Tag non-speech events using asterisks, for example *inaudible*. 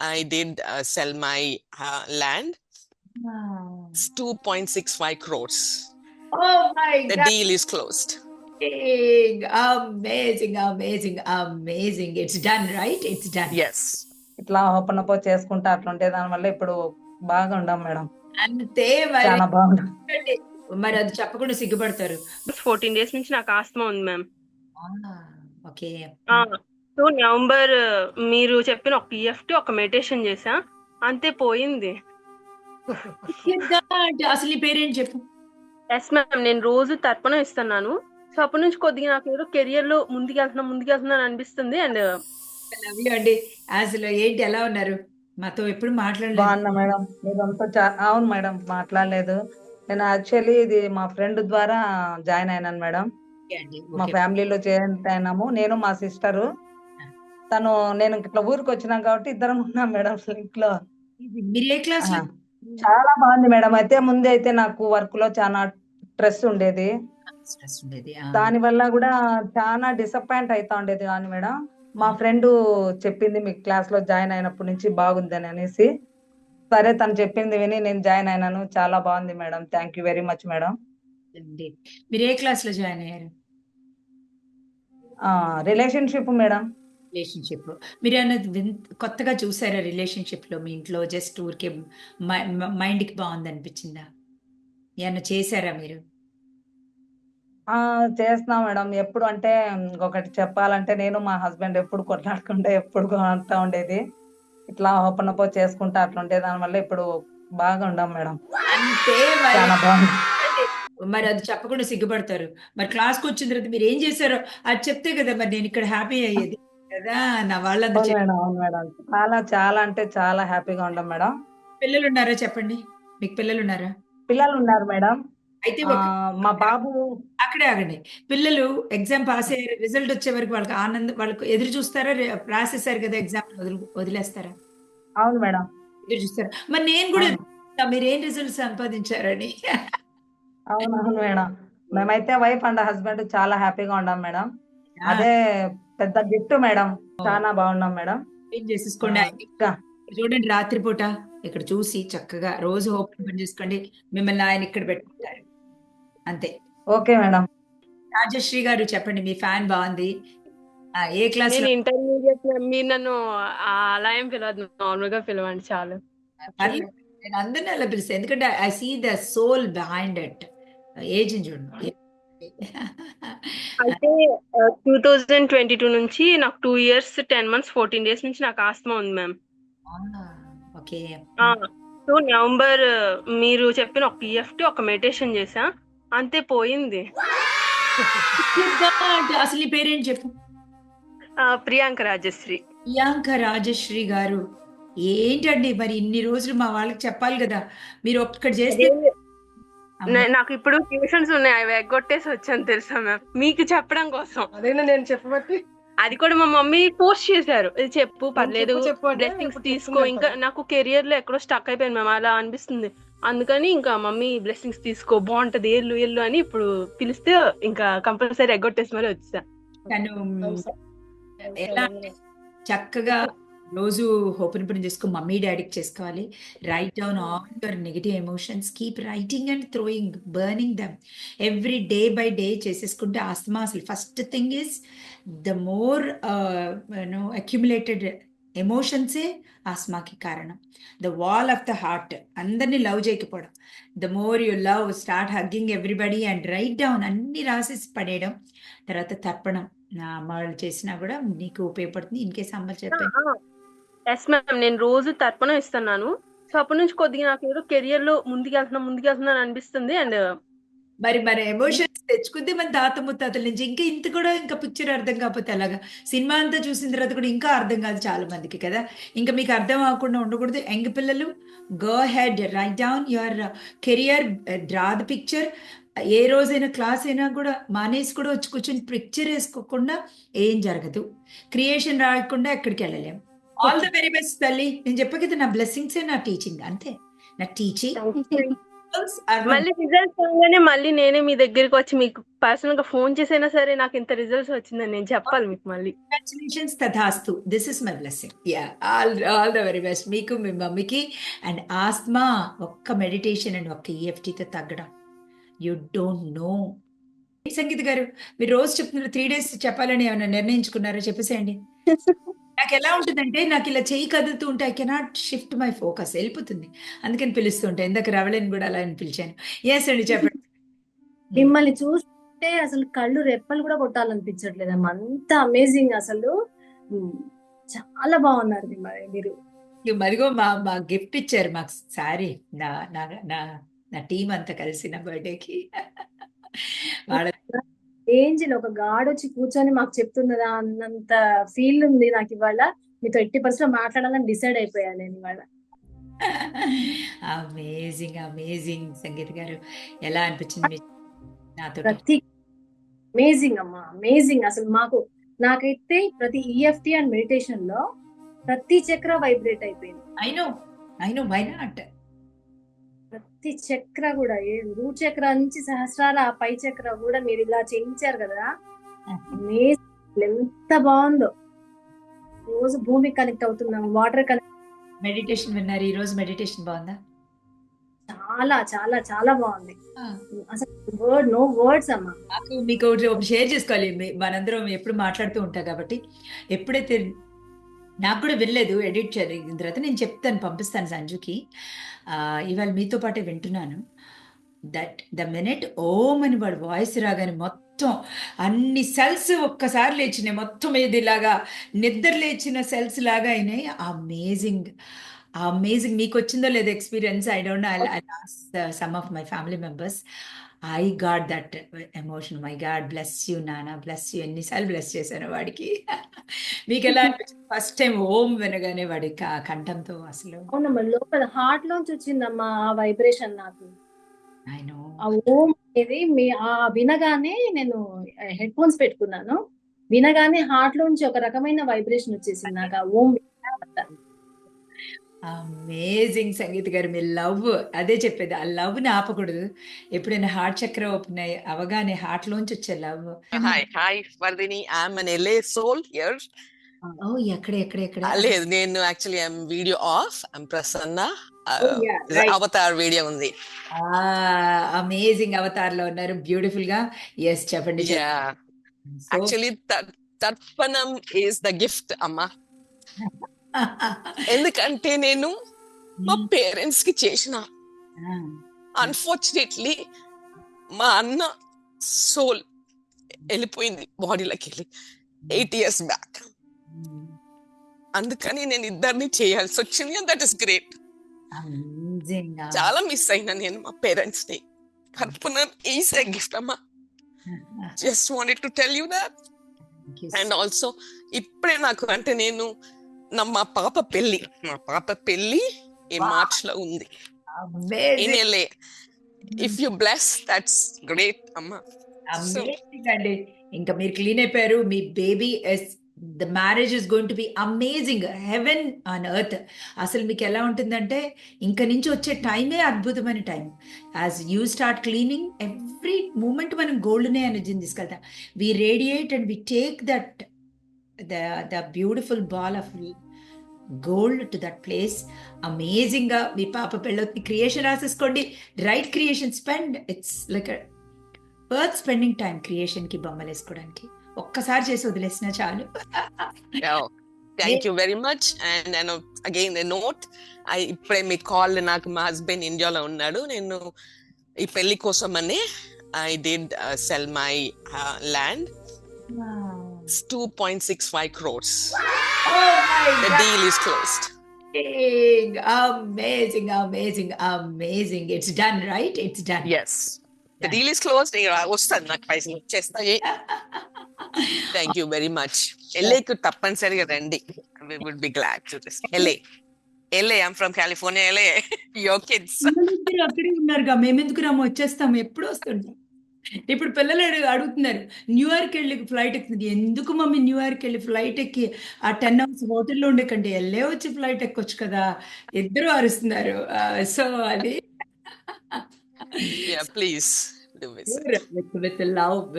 I did uh, sell my uh, land. It's 2.65 crores. Oh my The God. deal is closed. Amazing, amazing, amazing. It's done, right? It's done. Yes. ఇట్లా open up చేసుకుంటా అట్లా ఉంటే దాని వల్ల ఇప్పుడు బాగా ఉండం మేడం అంతే మరి చాలా బాగుంది మరి అది చెప్పకుండా సిగ్గుపడతారు ఫోర్టీన్ డేస్ నుంచి నాకు ఆస్తమా ఉంది మ్యామ్ ఓకే సో నవంబర్ మీరు చెప్పిన ఒక ఈఎఫ్టి ఒక మెడిటేషన్ చేసా అంతే పోయింది. అసలు ఈ పేరేంటి చెప్పు. ఎస్ మ్యామ్ నేను రోజు తర్పణం ఇస్తున్నాను. సో అప్పటి నుంచి కొద్దిగా నాకు ఏదో కెరియర్లో ముందుకెళ్తున్నా ముందుకెళ్తున్నాను అనిపిస్తుంది. అండ్ లవ్ యూ అండి. అసలు ఏంటి ఎలా ఉన్నారు? మాతో ఎప్పుడు మాట్లాడలేదు. బాగున్నా మేడం. మీరంతా చా- అవును మేడం మాట్లాడలేదు. నేను యాక్చువల్లీ ఇది మా ఫ్రెండ్ ద్వారా జాయిన్ అయినాను మేడం. అండి. మా. ఫ్యామిలీలో జాయిన్ అయినాము నేను మా సిస్టరు తను నేను ఇట్లా ఊరికి వచ్చినాం కాబట్టి ఇద్దరం ఉన్నాం మేడం లింక్లో. ఇది మీరు ఏ క్లాస్ చాలా బాగుంది మేడం. అయితే ముందే అయితే నాకు వర్క్లో చాలా స్ట్రెస్ ఉండేది. స్ట్రెస్ ఉండేది ఆ. దాని వల్ల కూడా చాలా డిసప్పాయింట్ అవుతా ఉండేది కానీ మేడం. మా ఫ్రెండ్ చెప్పింది మీ క్లాస్లో జాయిన్ అయినప్పటి నుంచి బాగుందని అనేసి. సరే తను చెప్పింది విని నేను జాయిన్ అయినాను. చాలా బాగుంది madam. Thank you very much madam. మీరు ఏ క్లాస్లో జాయిన్ అయ్యారు? Relationship madam. రిలేషన్షిప్ మీరు అన్నది కొత్తగా చూసారా రిలేషన్షిప్లో మీ ఇంట్లో జస్ట్ ఊరికే మైండ్కి బాగుంది అనిపించిందా ఏమన్నా చేశారా మీరు? ఆ చేస్తున్నాం మేడం. ఎప్పుడు అంటే ఒకటి చెప్పాలంటే నేను మా హస్బెండ్ ఎప్పుడు కొట్లాడుకుంటే ఎప్పుడు అంటా ఉండేది. ఇట్లా ఓపెన్ అప్ చేసుకుంటా అట్లా ఉంటే దాని వల్ల ఇప్పుడు బాగా ఉండం మేడం. అంతే మరి. చాలా బాగుంది. మరి అది చెప్పకుండా సిగ్గుపడతారు. మరి క్లాస్కి వచ్చిన తర్వాత మీరు ఏం చేశారో అది చెప్తే కదా మరి నేను ఇక్కడ హ్యాపీ అయ్యేది. కదా? నా వాళ్ళందరూ అవును మేడం అవును మేడం. చాలా చాలా అంటే చాలా హ్యాపీగా ఉండం మేడం. పిల్లలు ఉన్నారా చెప్పండి? మీకు పిల్లలు ఉన్నారా పిల్లలు ఉన్నారు మేడం అయితే మా బాబు అక్కడే ఆగండి. పిల్లలు ఎగ్జామ్ పాస్ అయ్యే రిజల్ట్ వచ్చే వరకు వాళ్ళకి ఆనందం వాళ్ళకి ఎదురు చూస్తారా? రాసేసారు కదా ఎగ్జామ్ వదిలి వదిలేస్తారా? అవును మేడం. ఎదురు చూస్తారా? మరి నేను కూడా మీరు ఏం రిజల్ట్ సంపాదించారని? అవును అవును మేడం. మేమైతే వైఫ్ అండ్ హస్బెండ్ చాలా హ్యాపీగా ఉన్నాం మేడం. అదే పెద్ద గిఫ్ట్ మేడం. చాలా బాగున్నాం మేడం. ఏం చేసేసుకోండి? చూడండి రాత్రిపూట. ఇక్కడ చూసి చక్కగా రోజు ఓపెన్ పని చేసుకోండి. మిమ్మల్ని ఆయన ఇక్కడ పెట్టుకుంటారు. అంతే. Okay madam. రాజశ్రీ గారు చెప్పండి మీ ఫ్యాన్ బాగుంది. ఏ క్లాస్ నేను ఇంటర్మీడియట్ మీరు నన్ను ఆ అలా ఏం పిలవద్దు. నార్మల్గా పిలవండి చాలు. నేను అందరినీ అలా పిలుస్తాను ఎందుకంటే I see the soul behind it age చూడండి. అయితే టూ థౌజండ్ ట్వంటీ టూ నుంచి నాకు two years ten months fourteen days నుంచి నాకు ఆస్తమా ఉంది మ్యామ్ ఓకే. సో నవంబర్ మీరు చెప్పిన ఒక ఈఎఫ్టి ఒక మెడిటేషన్ చేసా అంతే పోయింది. అసలు ఈ పేరేంటి చెప్పు. ప్రియాంక రాజశ్రీ. ప్రియాంక రాజశ్రీ గారు. ఏంటండి మరి ఇన్ని రోజులు మా వాళ్ళకి చెప్పాలి కదా. మీరు ఒక్కటి చేస్తే నాకు ఇప్పుడు ట్యూషన్స్ ఉన్నాయి అవి ఎగ్గొట్టేసి వచ్చాను తెలుసా మ్యామ్ మీకు చెప్పడం కోసం. అదేనా నేను చెప్పబట్టి? అది కూడా మా మమ్మీ పోస్ట్ చేశారు. ఇది చెప్పు పర్లేదు బ్లెస్సింగ్స్ తీసుకో. ఇంకా. నాకు కెరియర్లో ఎక్కడో స్టక్ అయిపోయింది మ్యామ్ అలా అనిపిస్తుంది. అందుకని ఇంకా మమ్మీ బ్లెస్సింగ్స్ తీసుకో బాగుంటది ఎల్లు ఎల్లు అని ఇప్పుడు పిలిస్తే ఇంకా కంపల్సరీ ఎగ్గొట్టేసి మరి వచ్చా. చక్కగా రోజు ఓపెన్ పని చేసుకో మమ్మీ డాడీకి చేసుకోవాలి. Write down all your negative emotions keep writing and throwing burning them every day by day చేసేసుకుంటే ఆస్తమా అసలు first thing is the more no accumulated ఎమోషన్సే ఆస్మాకి కారణం. The wall of the heart అందరినీ love చేయకపోవడం. The more you love start hugging everybody and write down అన్ని రాసేసి పడేయడం. తర్వాత తర్పణం నా అమ్మ వాళ్ళు చేసినా కూడా నీకు ఉపయోగపడుతుంది. ఇన్ కేసు అమ్మలు చెప్పాను ఎస్ మ్యామ్ నేను రోజు తర్పణం ఇస్తున్నాను. సో అప్పటి నుంచి కొద్దిగా నాకు ఏదో కెరియర్లో ముందుకెళ్తున్నా ముందుకెళ్తున్నాను అనిపిస్తుంది అండ్ మరి మన ఎమోషన్స్ తెచ్చుకుంది మన తాత ముత్తాతల నుంచి. ఇంకా ఇంత కూడా ఇంకా పిక్చర్ అర్థం కాకపోతే అలాగా సినిమా అంతా చూసిన తర్వాత కూడా ఇంకా అర్థం కాదు చాలా మందికి కదా? ఇంకా మీకు అర్థం అవ్వకుండా ఉండకూడదు. యంగ్ పిల్లలు go ahead write down your career draw the picture ఏ రోజైనా క్లాస్ అయినా కూడా మానేసి కూడా వచ్చి కూర్చొని పిక్చర్ వేసుకోకుండా ఏం జరగదు. క్రియేషన్ రాకుండా ఎక్కడికి వెళ్ళలేం. ఆల్ ద వెరీ బెస్ట్ తల్లి. నేను చెప్పా కదా నా బ్లెస్సింగ్సే నా టీచింగ్ అంతే. నా టీచింగ్ మళ్ళీ రిజల్ట్స్ రాగానే మళ్ళీ నేనే మీ దగ్గరికి వచ్చి మీకు పర్సనల్గా ఫోన్ చేసైనా సరే నాకు ఇంత రిజల్ట్స్ వచ్చిందని నేను చెప్పాలి మీకు మళ్ళీ. కంగ్రాచులేషన్స్ తథాస్తు. This is my blessing yeah all all the very best మీకు మీ మమ్మీకి అండ్ ఆస్మా ఒక్క మెడిటేషన్ అండ్ ఒక్క ఈఎఫ్టీతో తగ్గడం. యు డోంట్ నో సంగీత గారు మీరు రోజు చెప్తున్నారు త్రీ డేస్ చెప్పాలని ఏమైనా నిర్ణయించుకున్నారో? చెప్పేసేయండి. *laughs* నాకు ఎలా ఉంటుందంటే నాకు ఇలా చెయ్యి కదులుతూ ఉంటే I cannot shift my focus వెళ్ళిపోతుంది. అందుకని పిలుస్తుంటా. ఇందాక రవళని కూడా అలా అని పిలిచాను. ఎస్ అండి చెప్పండి. మిమ్మల్ని చూస్తుంటే అసలు కళ్ళు రెప్పలు కూడా కొట్టాలనిపించట్లేదు అంత అమేజింగ్ అసలు. చాలా బాగున్నారు మిమ్మల్ని మీరు. మరిగో మా మా గిఫ్ట్ ఇచ్చారు మాకు సారీ నా నా నా నా టీం అంతా కలిసి నా బర్త్డేకి వాళ్ళ ఏంజిల్ ఒక గాడ్ వచ్చి కూర్చొని మాకు చెప్తున్నదా అన్నంత ఫీల్ ఉంది నాకు ఇవాళ. మీతో ఎట్టి పర్సెంట్ మాట్లాడాలని డిసైడ్ అయిపోయాను నేను ఇవాళ. అమేజింగ్ అమేజింగ్ సంగీత్ గారు. ఎలా అనిపించింది నాతో ప్రతి అమేజింగ్ అమ్మా అమేజింగ్ అసలు మాకు నాకైతే ప్రతి ఈఎఫ్టి అండ్ మెడిటేషన్లో ప్రతి చక్ర వైబ్రేట్ అయిపోయింది. I know I know why not ప్రతి చక్ర కూడా ఏ రూట్ చక్ర నుంచి సహస్రాల ఆ పై చక్ర కూడా మీరు ఇలా చేయించారు కదా. ఎంత బాగుందో. రోజు భూమికి కనెక్ట్ అవుతున్నాం వాటర్ కనెక్ట్ మెడిటేషన్ విన్నారు ఈ రోజు మెడిటేషన్ బాగుందా? చాలా చాలా చాలా బాగుంది. అసలు వర్డ్ నో వర్డ్స్ అమ్మా. నాకు మీకు షేర్ చేసుకోవాలి. మనందరం ఎప్పుడు మాట్లాడుతూ ఉంటాం కాబట్టి ఎప్పుడైతే నాకు కూడా వినలేదు ఎడిట్ జరిగిన తర్వాత నేను చెప్తాను పంపిస్తాను సంజుకి. ఇవాళ మీతో పాటే వింటున్నాను. దట్ ద మినిట్ ఓం అని వాడు వాయిస్ రాగానే మొత్తం అన్ని సెల్స్ ఒక్కసారి లేచినాయి. మొత్తం ఏది ఇలాగా నిద్ర లేచిన సెల్స్ లాగా అయినాయి. అమేజింగ్ అమేజింగ్ మీకు వచ్చిందో లేదో experience I don't know I some of my family members I got that emotion my god bless you నానా బ్లెస్ యూ ఎన్నిసార్లు బ్లెస్ చేశాను వాడికి. *laughs* మీకు ఎలా అనిపించింది? ఫస్ట్ టైం ఓం వినగానే వాడి క- కంఠంతో అసలు. అవునమ్మా లోపల హార్ట్ లోంచి వచ్చిందమ్మా ఆ వైబ్రేషన్ నాకు. ఆ ఓం అనేది మీ ఆ వినగానే నేను హెడ్ ఫోన్స్ పెట్టుకున్నాను. వినగానే హార్ట్ లోంచి ఒక రకమైన వైబ్రేషన్ వచ్చేసింది నాకు. ఆ ఓం. అమేజింగ్ సంగీత్ గారు మీ లవ్. అదే చెప్పేది ఆ లవ్ని ఆపకూడదు. ఎప్పుడైనా హార్ట్ చక్ర ఓపెన్ అయ్యి అవగానే హార్ట్ లోంచి వచ్చే love. Hi hi Vardhini I'm in LA soul here oh ఎక్కడ ఎక్కడ ఎక్కడ? లేదు నేను actually I'm video off I'm Prasanna. Avatar video ఉంది. అమేజింగ్ అవతార్లో ఉన్నారు. బ్యూటిఫుల్గా ఎస్ చెప్పండి. యాక్చువల్లీ తర్పణం ఈస్ ద గిఫ్ట్ అమ్మా. ఎందుకంటే నేను మా పేరెంట్స్కి చేసిన. అన్ఫార్చునేట్లీ మా అన్న సోల్ వెళ్ళిపోయింది బాడీలోకి వెళ్ళి ఎయిట్ ఇయర్స్ బ్యాక్ అందుకని నేను ఇద్దరిని చేయాల్సి వచ్చింది దట్ ఇస్ గ్రేట్ చాలా మిస్ అయినా నేను మా పేరెంట్స్ని. కర్పూరం ఈస్ ఎ గిఫ్ట్ అమ్మా. Just wanted to tell you that and also ఇప్పుడే నాకు అంటే నేను మా పాప పెళ్ళి మా పాప పెళ్ళి ఈ. మార్చ్లో ఉంది. If you bless that's great అమ్మా. అండి. ఇంకా మీరు క్లీన్ అయిపోయారు. మీ baby the marriage is going to be amazing. Heaven on earth. అసలు మీకు ఎలా ఉంటుందంటే ఇంక నుంచి వచ్చే టైమే అద్భుతమైన time. As you start cleaning every moment మనం గోల్డ్నే ఎనర్జీని తీసుకెళ్తాం. We radiate and we take that the the beautiful ball of gold to that place అమేజింగ్గా మీ పాప పెళ్ళొత్తి creation రాసేసుకోండి. Write creation spend it's like worth spending time క్రియేషన్కి బొమ్మలు వేసుకోవడానికి. ఒక్కసారి చేసి వదిలేసినా చాలు. Thank you very much and నేను అగైన్ నోట్ ఐ ఇప్పుడే మీ కాల్ నాకు మా హస్బెండ్ ఇండియాలో ఉన్నాడు. నేను ఈ పెళ్ళి కోసం అని I did sell my land six five crores the deal is closed amazing amazing amazing it's done right it's done yes the deal is closed వస్తాను నాకు పైసలు వచ్చేస్తాయి థ్యాంక్ యూ వెరీ మచ్ ఎల్ఏకు తప్పనిసరిగా రండి we would be glad to this LA LA I'm from California LA your kids అక్కడే ఉన్నారుగా మేమెందుకు రాము వచ్చేస్తాం. ఎప్పుడు వస్తుంటాం? ఇప్పుడు పిల్లలు అడుగు అడుగుతున్నారు న్యూయార్క్ వెళ్ళి ఫ్లైట్ ఎక్కుతుంది ఎందుకు మమ్మీ న్యూయార్క్ వెళ్ళి ఫ్లైట్ ఎక్కి ఆ టెన్ అవర్స్ హోటల్లో ఉండకండి వెళ్ళే వచ్చి ఫ్లైట్ ఎక్కొచ్చు కదా ఇద్దరు అరుస్తున్నారు. సో అది Yeah, please do visit. with, with love,